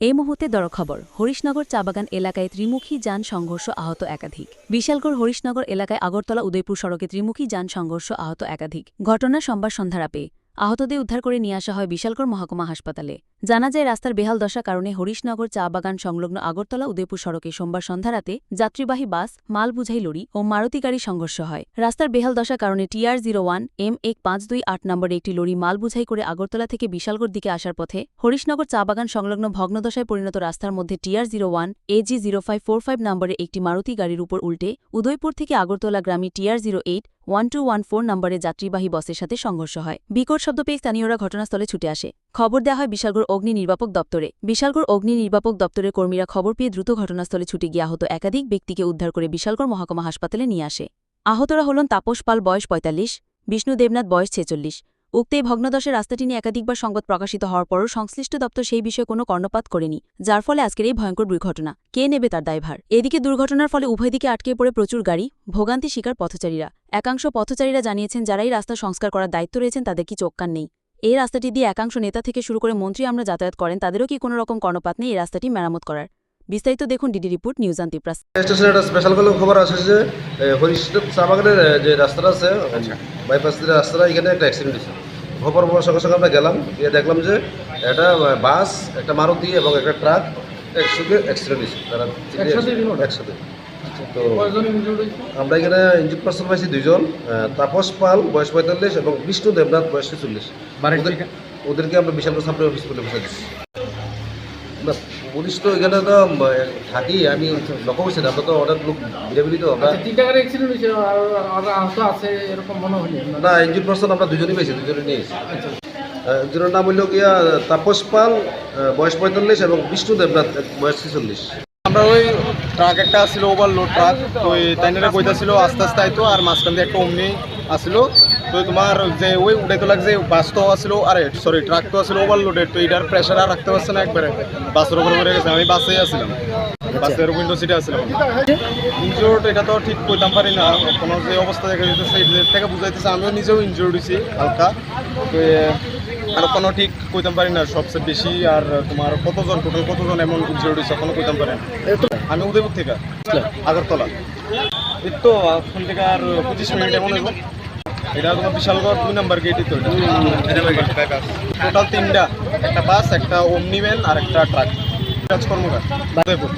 এই মুহূর্তে দরখবর, হরিশনগর চাবাগান এলাকায় ত্রিমুখী যান সংঘর্ষ আহত একাধিক। বিশালগড় হরিশনগর এলাকায় আগরতলা উদয়পুর সড়কে ত্রিমুখী যান সংঘর্ষ আহত একাধিক। ঘটনা সোমবার সন্ধ্যা রাপে আহতদের উদ্ধার করে নিয়ে আসা হয় বিশালগড় মহকুমা হাসপাতালে। জানা যায়, রাস্তার বেহাল দশা কারণে হরিশনগর চা বাগান সংলগ্ন আগরতলা উদয়পুর সড়কে সোমবার সন্ধ্যা রাতে যাত্রীবাহী বাস মাল বুঝাই লরি ও মারুতি গাড়ি সংঘর্ষ হয়। রাস্তার বেহাল দশা কারণে টিআর জিরো ওয়ান এম এক পাঁচ দুই আট নম্বরে একটি লরি মাল বুঝাই করে আগরতলা থেকে বিশালগড় দিকে আসার পথে হরিশনগর চা বাগান সংলগ্ন ভগ্নদশায় পরিণত রাস্তার মধ্যে TR zero one AG zero five four five নম্বরে একটি মারুতি গাড়ির উপর উল্টে উদয়পুর থেকে Agartala Grami TR zero eight one two one four নম্বরে যাত্রীবাহী বসের সাথে সংঘর্ষ হয়। বিকট শব্দ পেয়ে স্থানীয়রা ঘটনাস্থলে ছুটে আসে। খবর দেওয়া হয় বিশালগড় অগ্নি নির্বাপক দপ্তরে। বিশালগড় অগ্নি নির্বাপক দপ্তরের কর্মীরা খবর পেয়ে দ্রুত ঘটনাস্থলে ছুটে গিয়ে আহত একাধিক ব্যক্তিকে উদ্ধার করে বিশালগড় মহকুমা হাসপাতালে নিয়ে আসে। আহতরা হলেন তাপস পাল, বয়স পঁয়তাল্লিশ, বিষ্ণু দেবনাথ, বয়স ছেচল্লিশ। উক্ত এই ভগ্নদশের রাস্তাটি নিয়ে একাধিকবার সংবাদ প্রকাশিত হওয়ার পরও সংশ্লিষ্ট দপ্তর সেই বিষয়ে কোনো কর্ণপাত করেনি যার ফলে আজকের এই ভয়ঙ্কর দুর্ঘটনা। কে নেবে তার দায়ভার? এদিকে দুর্ঘটনার ফলে উভয় দিকে আটকে পড়ে প্রচুর গাড়ি ভোগান্তি শিকার পথচারীরা। একাংশ পথচারীরা জানিয়েছেন যারাই রাস্তা সংস্কার করার দায়িত্ব রয়েছেন তাদের কি চোখকান নেই? এই রাস্তাটি দিয়ে একাংশ নেতা থেকে শুরু করে মন্ত্রী আমরা যাতায়াত করেন তাদেরও কি কোনো রকম কর্ণপাত নেই এই রাস্তাটি মেরামত করার? বিস্তারিত দেখুন ডিডি রিপোর্ট নিউজ আন্তিপ্রাস স্টেশনে একটা স্পেশাল কোনো খবর আছে যে হরিশ্চন্দ্র চা বাগানের যে রাস্তাটা আছে বাইপাস রাস্তাটা এখানে একটা অ্যাক্সিডেন্ট হয়েছে। খবর পাওয়ার সঙ্গে সঙ্গে আমরা গেলাম গিয়ে দেখলাম যে একটা বাস একটা মারুতি এবং একটা ট্রাক একসঙ্গে অ্যাক্সিডেন্ট হয়েছে তারা একসাথে তো আমরা এখানে ইঞ্জিন পার্সন পাইছি দুইজন তাপস পাল বয়স পঁয়তাল্লিশ এবং বিষ্ণু দেবনাথ বয়স চল্লিশ ওদের- ওদেরকে আমরা বিশাল সাপ্লাই অফিস করে বসে দিচ্ছি। না পুলিশ তো এখানে তো থাকি আমি লক্ষ্য করছি না আমরা তো অনেক লোক বিরাবিলি তো আমরা আচ্ছা তিনটা গাড়ি অ্যাক্সিডেন্ট হয়েছে আর আর আহত আছে এরকম মনে হয়নি? না? ইঞ্জিন পার্সন আমরা দুজনই পেয়েছি দুজনে নিয়ে এসেছি। আচ্ছা। একজনের নাম হইল গিয়া তাপস পাল বয়স পঁয়তাল্লিশ এবং বিষ্ণু দেবনাথ বয়স ছেচল্লিশ। আমরা ওই ট্রাক একটা আসছিল ওভারলোড ট্রাক তো ওই তাইনারা কইতাছিল আস্তে আস্তে আইতো আর মাঝখান দিয়ে একটা অমনি আসছিল তো তোমার যে ওই উঠাইতে লাগছে বাস তো আসছিল আরে সরি ট্রাক তো আসছিল ওভারলোডেড তো এটার প্রেশার আর রাখতে পারছে না একবারে। বাসের উপর পড়ে গেছে আমি বাসে আসছিলাম বাসের উইন্ডো সিটে আসছিলাম ইনজোর্ড এটা তো ঠিক কইতাম পারি না কোনো যে অবস্থা দেখা যেতেছে এটার থেকে বুঝাইতেছে আমিও নিজেও ইনজোর্ড হয়েছি হালকা। তো আর কোনো ঠিক কইতাম পারি না সবচেয়ে বেশি আর তোমার কতজন টোটাল কতজন এমন ইনজোর্ড হয়েছে কোনো কইতাম পারি না। আমি উদয়পুর থেকে আগরতলা। এই তো এখন থেকে আর পঁচিশ মিনিট এমন এটা তোমার বিশালগড় দুই নাম্বার গেটই তো টোটাল তিনটা। একটা বাস একটা ওমনি ভ্যান আর একটা ট্রাক রাজকর্মকার উদয়পুর